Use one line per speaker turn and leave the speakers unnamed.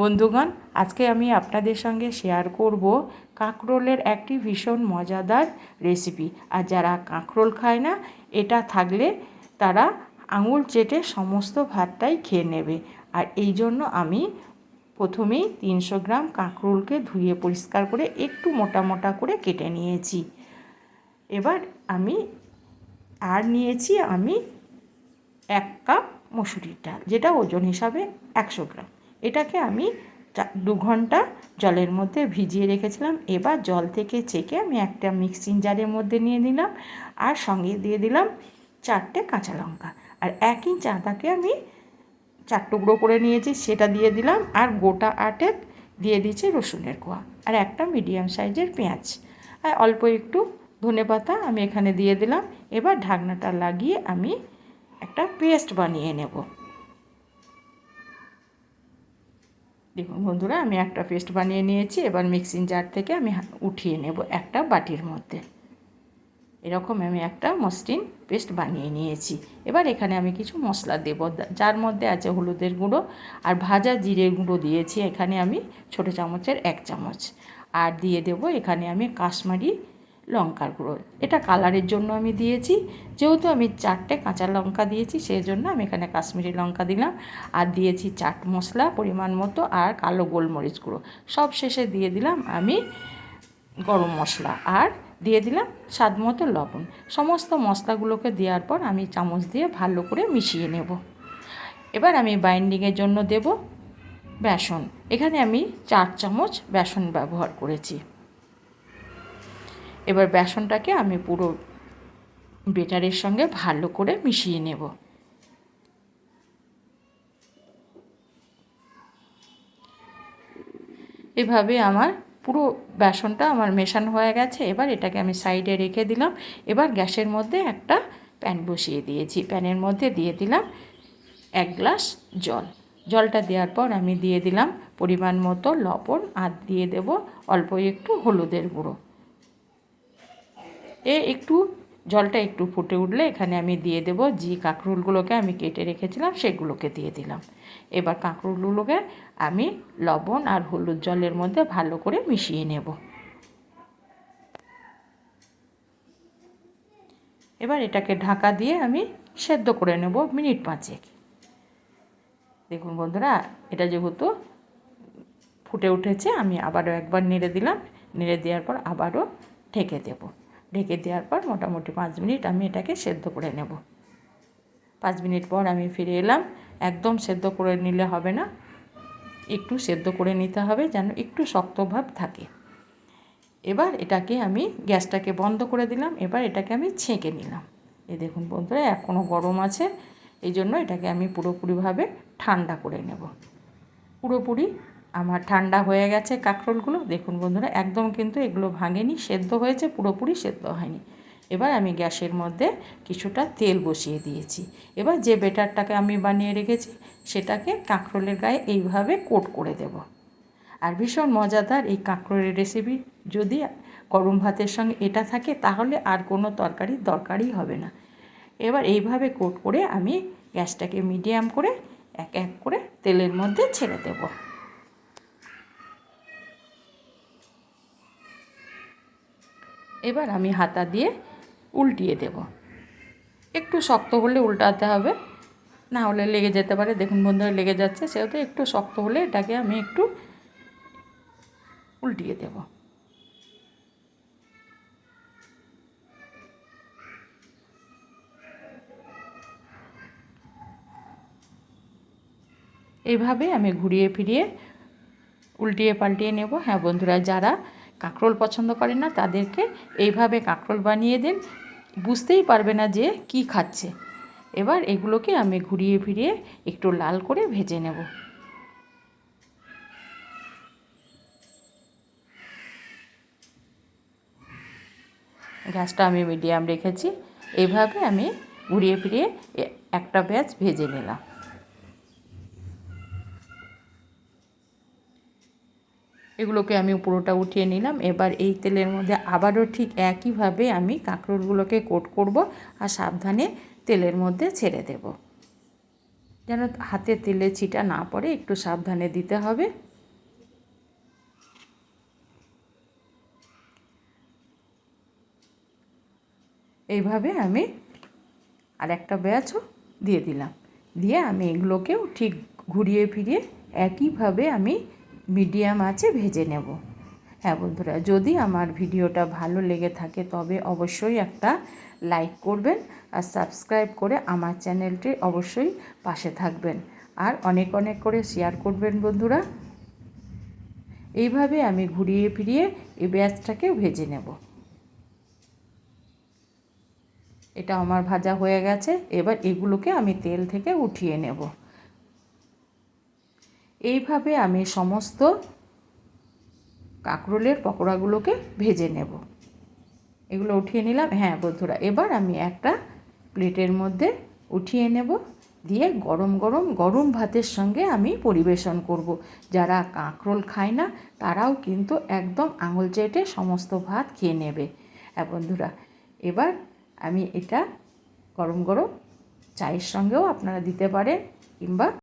বন্ধুগণ, আজকে আমি আপনাদের সঙ্গে শেয়ার করব কাঁকরোলের একটি ভীষণ মজাদার রেসিপি আর যারা কাঁকরোল খায় না, এটা থাকলে তারা আঙুল চেটে সমস্ত ভাতটাই খেয়ে নেবে। আর এই জন্য আমি প্রথমেই তিনশো গ্রাম কাঁকরোলকে ধুয়ে পরিষ্কার করে একটু মোটা মোটা করে কেটে নিয়েছি। এবার আমি, আর নিয়েছি আমি এক কাপ মসুরির ডাল, যেটা ওজন হিসাবে একশো গ্রাম। এটাকে আমি দু ঘণ্টা জলের মধ্যে ভিজিয়ে রেখেছিলাম। এবার জল থেকে চেকে আমি একটা মিক্সিং জারের মধ্যে নিয়ে নিলাম আর সঙ্গে দিয়ে দিলাম চারটে কাঁচা লঙ্কা। আর এক ইঞ্চ আদাকে আমি চার টুকরো করে নিয়েছি, সেটা দিয়ে দিলাম আর গোটা আটেক দিয়ে দিয়েছি রসুনের কোয়া আর একটা মিডিয়াম সাইজের পেঁয়াজ। আর অল্প একটু ধনে পাতা আমি এখানে দিয়ে দিলাম। এবার ঢাকনাটা লাগিয়ে আমি একটা পেস্ট বানিয়ে নেব। দেখুন বন্ধুরা, আমি একটা পেস্ট বানিয়ে নিয়েছি, এবার মিক্সিং জার থেকে আমি উঠিয়ে নেব একটা বাটির মধ্যে। এরকম আমি একটা মসৃণ পেস্ট বানিয়ে নিয়েছি। এবার এখানে আমি কিছু মশলা দেব। যার মধ্যে আছে হলুদের গুঁড়ো আর ভাজা জিরের গুঁড়ো দিয়েছি। এখানে আমি ছোটো চামচের এক চামচ। আর দিয়ে দেব এখানে আমি কাশ্মীরি লঙ্কার গুঁড়ো। এটা কালারের জন্য আমি দিয়েছি। যেহেতু আমি চারটে কাঁচা লঙ্কা দিয়েছি সেই জন্য আমি এখানে কাশ্মীরি লঙ্কা দিলাম। আর দিয়েছি চাট মশলা পরিমাণ মতো আর কালো গোলমরিচ গুঁড়ো। সব শেষে দিয়ে দিলাম আমি গরম মশলা। আর দিয়ে দিলাম স্বাদ মতো লবণ। সমস্ত মশলাগুলোকে দেওয়ার পর আমি চামচ দিয়ে ভালো করে মিশিয়ে নেব। এবার আমি বাইন্ডিংয়ের জন্য দেব বেসন। এখানে আমি চার চামচ বেসন ব্যবহার করেছি। এবার বেসনটাকে আমি পুরো বেটারের সঙ্গে ভালো করে মিশিয়ে নেব। এভাবে আমার পুরো বেসনটা আমার মেশানো হয়ে গেছে। এবার এটাকে আমি সাইডে রেখে দিলাম। এবার গ্যাসের মধ্যে একটা প্যান বসিয়ে দিয়েছি। প্যানের মধ্যে দিয়ে দিলাম এক গ্লাস জল। জলটা দেওয়ার পর আমি দিয়ে দিলাম পরিমাণ মতো লবণ আর দিয়ে দেব অল্প একটু হলুদের গুঁড়ো। এ একটু জলটা একটু ফুটে উঠলে এখানে আমি দিয়ে দেব যে কাঁকরুলগুলোকে আমি কেটে রেখেছিলাম, সেগুলোকে দিয়ে দিলাম। এবার কাঁকরুলগুলোকে আমি লবণ আর হলুদ জলের মধ্যে ভালো করে মিশিয়ে নেব। এবার এটাকে ঢাকা দিয়ে আমি সেদ্ধ করে নেব মিনিট পাঁচেক। দেখুন বন্ধুরা, এটা যেহেতু ফুটে উঠেছে, আমি আবারও একবার নেড়ে দিলাম, নেড়ে দেওয়ার পর আবারও ঢেকে দেবো। ঢেকে দেওয়ার পর মোটামুটি পাঁচ মিনিট আমি এটাকে সেদ্ধ করে নেব। পাঁচ মিনিট পর আমি ফিরে এলাম, একদম সেদ্ধ করে নিলে হবে না। একটু সেদ্ধ করে নিতে হবে যেন একটু শক্তভাব থাকে। এবার এটাকে আমি গ্যাসটাকে বন্ধ করে দিলাম, এবার এটাকে আমি ছেঁকে নিলাম। এ দেখুন বন্ধুরা, এখনও গরম আছে, এই জন্য এটাকে আমি পুরোপুরিভাবে ঠান্ডা করে নেব। পুরোপুরি আমার ঠান্ডা হয়ে গেছে কাঁকরোলগুলো। দেখুন বন্ধুরা, একদম কিন্তু এগুলো ভাঙেনি, সেদ্ধ হয়েছে, পুরোপুরি সেদ্ধ হয়নি। এবার আমি গ্যাসের মধ্যে কিছুটা তেল বসিয়ে দিয়েছি। এবার যে বেটারটাকে আমি বানিয়ে রেখেছি, সেটাকে কাঁকরোলের গায়ে এইভাবে কোট করে দেব। আর ভীষণ মজাদার এই কাঁকরোলের রেসিপি, যদি গরম ভাতের সঙ্গে এটা থাকে, তাহলে আর কোনো তরকারির দরকারই হবে না। এবার এইভাবে কোট করে আমি গ্যাসটাকে মিডিয়াম করে এক এক করে তেলের মধ্যে ছেড়ে দেবো। এবার আমি হাতা দিয়ে উল্টিয়ে দেব। একটু শক্ত হলে উল্টাতে হবে, না হলে লেগে যেতে পারে। দেখুন বন্ধুরা, লেগে যাচ্ছে, সেহেতু একটু শক্ত হলে এটাকে আমি একটু উল্টিয়ে দেব। এইভাবে আমি ঘুরিয়ে ফিরিয়ে উল্টিয়ে পাল্টিয়ে নেব। হ্যাঁ বন্ধুরা, যারা কাঁকরোল পছন্দ করে না, তাদেরকে এইভাবে কাঁকরোল বানিয়ে দিন। বুঝতেই পারবে না যে কি খাচ্ছে। এবার এগুলোকে আমি ঘুরিয়ে ফিরিয়ে একটু লাল করে ভেজে নেব। গ্যাসটা আমি মিডিয়াম রেখেছি। এইভাবে আমি ঘুরিয়ে ফিরিয়ে একটা ব্যাচ ভেজে নিলাম। এগুলোকে আমি পুরোটা উঠিয়ে নিলাম। এবার এই তেলের মধ্যে আবারও ঠিক একইভাবে আমি কাঁকরোলগুলোকে কোট করব আর সাবধানে তেলের মধ্যে ছেড়ে দেব। যেন হাতে তেলে ছিটা না পড়ে, একটু সাবধানে দিতে হবে। এইভাবে আমি আর একটা ব্যাচও দিয়ে দিলাম। দিয়ে আমি এগুলোকেও ঠিক ঘুরিয়ে ফিরিয়ে একইভাবে আমি মিডিয়াম আছে, ভেজে নেব। হ্যাঁ বন্ধুরা, যদি আমার ভিডিওটা ভালো লেগে থাকে, তবে অবশ্যই একটা লাইক করবেন আর সাবস্ক্রাইব করে আমার চ্যানেলটি অবশ্যই পাশে থাকবেন। আর অনেক অনেক করে শেয়ার করবেন বন্ধুরা। এইভাবে আমি ঘুরিয়ে ফিরিয়ে এই ব্যাচটাকে ভেজে নেব। এটা আমার ভাজা হয়ে গেছে, এবার এগুলোকে আমি তেল থেকে উঠিয়ে নেব। এইভাবে আমি সমস্ত কাঁকরোলের পকোড়াগুলোকে ভেজে নেব। এগুলো উঠিয়ে নিলাম। হ্যাঁ বন্ধুরা, এবার আমি একটা প্লেটের মধ্যে উঠিয়ে নেব। দিয়ে গরম গরম গরম ভাতের সঙ্গে আমি পরিবেশন করব। যারা কাঁকরোল খায় না, তারাও কিন্তু একদম আঙুল চেটে সমস্ত ভাত খেয়ে নেবে। হ্যাঁ বন্ধুরা, এবার আমি এটা গরম গরম চায়ের সঙ্গেও আপনারা দিতে পারেন কিংবা